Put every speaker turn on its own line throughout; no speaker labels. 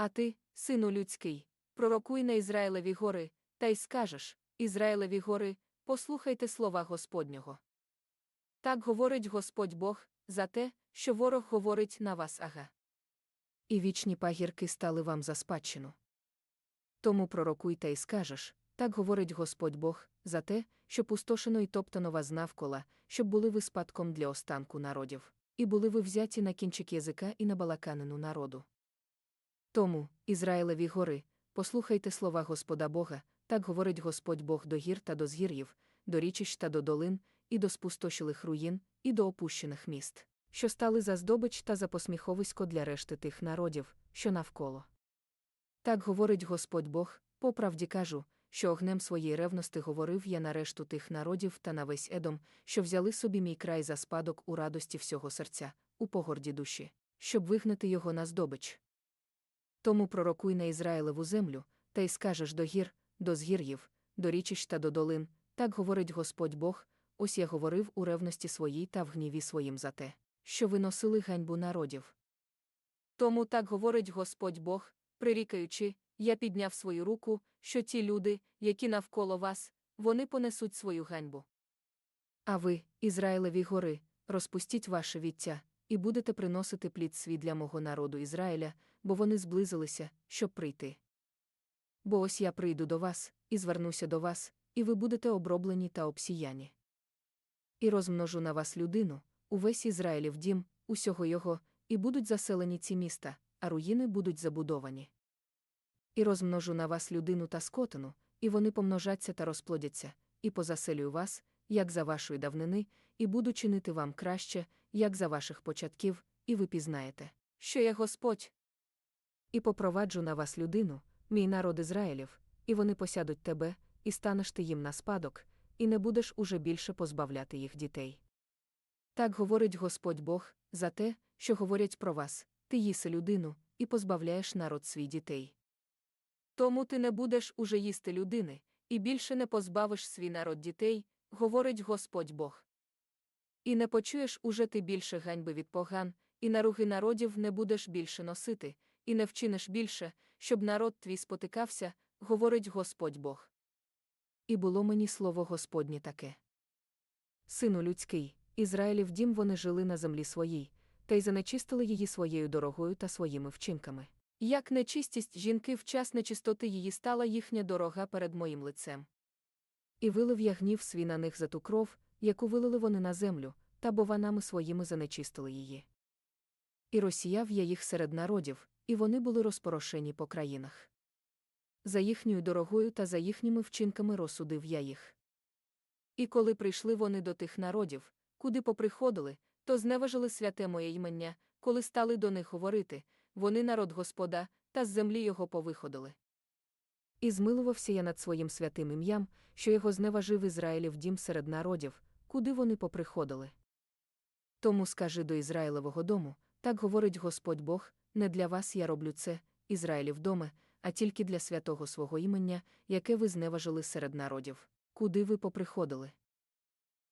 А ти, сину людський, пророкуй на Ізраїлеві гори, та й скажеш Ізраїлеві гори, послухайте слова Господнього. Так говорить Господь Бог за те, що ворог говорить на вас ага. І вічні пагірки стали вам за спадщину. Тому пророкуй та й скажеш так говорить Господь Бог, за те, що пустошено й топтано вас навкола, щоб були ви спадком для останку народів, і були ви взяті на кінчик язика і на балаканину народу. Тому, Ізраїлеві гори, послухайте слова Господа Бога, так говорить Господь Бог до гір та до згір'їв, до річищ та до долин, і до спустошилих руїн, і до опущених міст, що стали за здобич та за посміховисько для решти тих народів, що навколо. Так говорить Господь Бог, по правді кажу, що огнем своєї ревності говорив я на решту тих народів та на весь едом, що взяли собі мій край за спадок у радості всього серця, у погорді душі, щоб вигнати його на здобич. Тому пророкуй на Ізраїлеву землю, та й скажеш до гір, до згір'їв, до річищ та до долин, так говорить Господь Бог, ось я говорив у ревності своїй та в гніві своїм за те, що ви носили ганьбу народів. Тому так говорить Господь Бог, прирікаючи, я підняв свою руку, що ті люди, які навколо вас, вони понесуть свою ганьбу. А ви, Ізраїлеві гори, розпустіть ваше віття, і будете приносити плід свій для мого народу Ізраїля, бо вони зблизилися, щоб прийти. Бо ось я прийду до вас, і звернуся до вас, і ви будете оброблені та обсіяні. І розмножу на вас людину, увесь Ізраїлів дім, усього його, і будуть заселені ці міста, а руїни будуть забудовані. І розмножу на вас людину та скотину, і вони помножаться та розплодяться, і позаселюю вас, як за вашої давнини, і буду чинити вам краще, як за ваших початків, і ви пізнаєте, що я Господь. І попроваджу на вас людину, мій народ Ізраїлів, і вони посядуть тебе, і станеш ти їм на спадок, і не будеш уже більше позбавляти їх дітей. Так говорить Господь Бог, за те, що говорять про вас, ти їси людину, і позбавляєш народ свій дітей. Тому ти не будеш уже їсти людини, і більше не позбавиш свій народ дітей, говорить Господь Бог. І не почуєш уже ти більше ганьби від поган, і наруги народів не будеш більше носити, і не вчиниш більше, щоб народ твій спотикався, говорить Господь Бог. І було мені слово Господнє таке. Сину людський, Ізраїлів дім вони жили на землі своїй, та й занечистили її своєю дорогою та своїми вчинками. Як нечистість жінки в час нечистоти її стала їхня дорога перед моїм лицем. І вилив я гнів свій на них за ту кров, яку вилили вони на землю, та бованами своїми занечистили її. І розсіяв я їх серед народів, і вони були розпорошені по країнах. За їхньою дорогою та за їхніми вчинками розсудив я їх. І коли прийшли вони до тих народів, куди поприходили, то зневажили святе моє імення, коли стали до них говорити, вони народ Господа, та з землі його повиходили. І змилувався я над своїм святим ім'ям, що його зневажив Ізраїлів дім серед народів, куди вони поприходили. Тому скажи до Ізраїлевого дому, так говорить Господь Бог, не для вас я роблю це, Ізраїлів доме, а тільки для святого свого імення, яке ви зневажили серед народів, куди ви поприходили.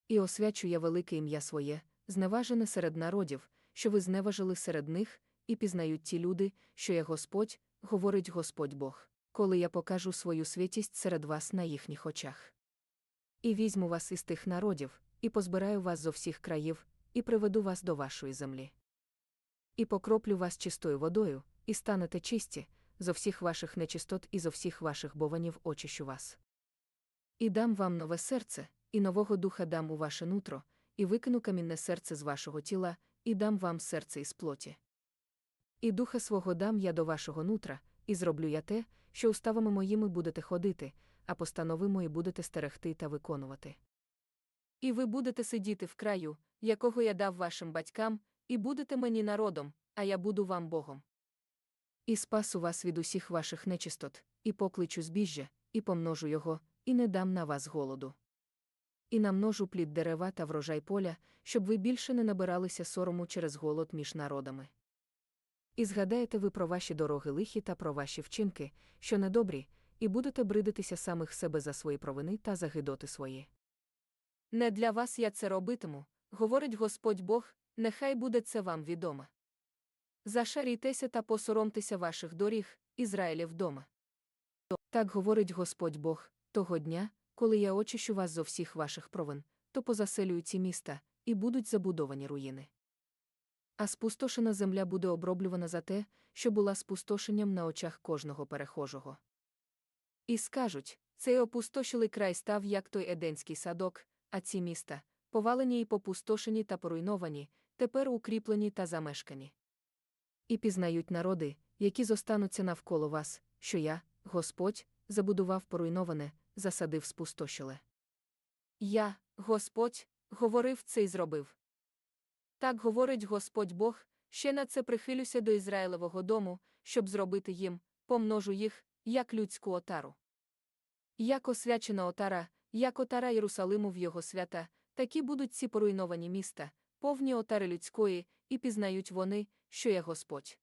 І освячу я велике ім'я своє, зневажене серед народів, що ви зневажили серед них, і пізнають ті люди, що я Господь, говорить Господь Бог, коли я покажу свою святість серед вас на їхніх очах. І візьму вас із тих народів, і позбираю вас зо всіх країв, і приведу вас до вашої землі. І покроплю вас чистою водою, і станете чисті, зо всіх ваших нечистот і зо всіх ваших бованів очищу вас. І дам вам нове серце, і нового духа дам у ваше нутро, і викину камінне серце з вашого тіла, і дам вам серце із плоті. І духа свого дам я до вашого нутра, і зроблю я те, що уставами моїми будете ходити, а постанови мої будете стерегти та виконувати. І ви будете сидіти в краю, якого я дав вашим батькам, і будете мені народом, а я буду вам Богом. І спасу вас від усіх ваших нечистот, і покличу збіжжя, і помножу його, і не дам на вас голоду. І намножу плід дерева та врожай поля, щоб ви більше не набиралися сорому через голод між народами. І згадаєте ви про ваші дороги лихі та про ваші вчинки, що недобрі, і будете бридитися самих себе за свої провини та за гидоти свої. Не для вас я це робитиму, говорить Господь Бог, нехай буде це вам відомо. Зашарітеся та посоромтеся ваших доріг, Ізраїлів дома. Так говорить Господь Бог, того дня, коли я очищу вас зо всіх ваших провин, то позаселюю ці міста, і будуть забудовані руїни. А спустошена земля буде оброблювана за те, що була спустошенням на очах кожного перехожого. І скажуть, цей опустошилий край став як той еденський садок, а ці міста, повалені і попустошені та поруйновані, тепер укріплені та замешкані. І пізнають народи, які зостануться навколо вас, що я, Господь, забудував поруйноване, засадив спустошиле. Я, Господь, говорив це й зробив. Так говорить Господь Бог, ще на це прихилюся до Ізраїлевого дому, щоб зробити їм, помножу їх, як людську отару. Як освячена отара, як отара Єрусалиму в його свята, такі будуть ці поруйновані міста, повні отари людської, і пізнають вони, що я Господь.